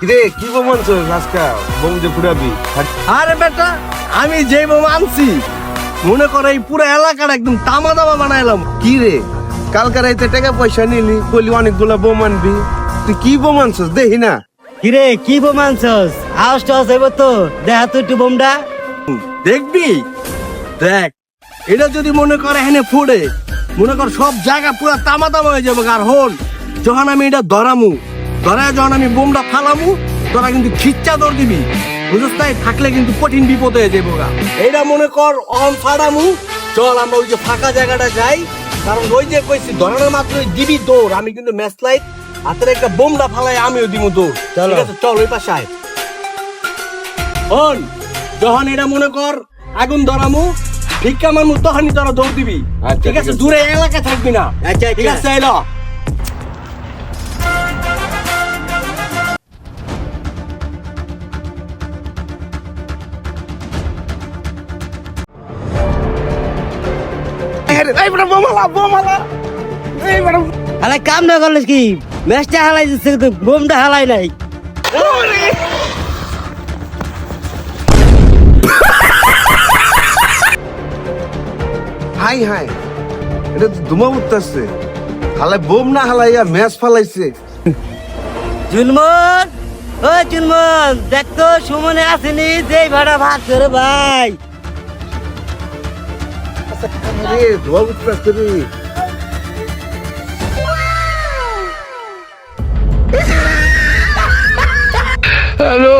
কিরে কি বোমানছ আজকা বোম যে ফুরাবি আরে বেটা আমি যে বোম আনছি মনে করে এই পুরো এলাকাটা একদম তামা দামা বানাইলাম। কি রে কালকে রাইতে টাকা পয়সা নিলি বলি অনেকগুলা বোম আনবি। তুই কি বোম আনছস? দেখি না। কিরে কি বোম আনছস? আওয়াজ টাওয়াজ হইব তো দেখা তো একটু বোমটা। দেখবি? দেখ। এটা যদি মনে করে হেনে ফুড়ে মনে কর সব জায়গা পুরো তামা তামা হয়ে যাবে আর হন যখন আমি এটা ধরামু ধরায় যখন আমি বোমটা ফালামু তোরা কিন্তু খিচ্চা দৌড় দিবি। বুঝছ তাই? থাকলে কিন্তু কঠিন বিপদ হয়ে যাব গা। এইটা মনে কর অন ফাড়ামু। চল আমরা ওই যে ফাঁকা জায়গাটা যাই। কারণ ওই যে কইছি ধরানোর মাত্র দিবি দৌড়। আমি কিন্তু ম্যাচ লাইট হাতের একটা বোমটা ফালাই আমিও দিব দৌড়। চলো। ঠিক আছে চল ওই পাশে আয়। হন যখন এটা মনে কর আগুন ধরামু ভিক্ষা মানমু তখনই তোরা দৌড় দিবি। আচ্ছা, ঠিক ঠিক আছে। দূরে এলাকা থাকবি না। আচ্ছা, ঠিক আচ্ছা। আছে এলো আরে কাম না করলিস কি? ম্যাচটা হালাই দিচ্ছে কিন্তু বোমটা হালাই নাই। হাই হাই। এটা তো ধুমা উঠতেছে। হালাই বোম না হালাইয়া ম্যাচ ফালাইছে। চুনমন ও চুনমন দেখ তো সুমনে আসেনি যেই ভাড়া ভাগ করে ভাই। রে ধোয়া উঠতেছে রে Hello.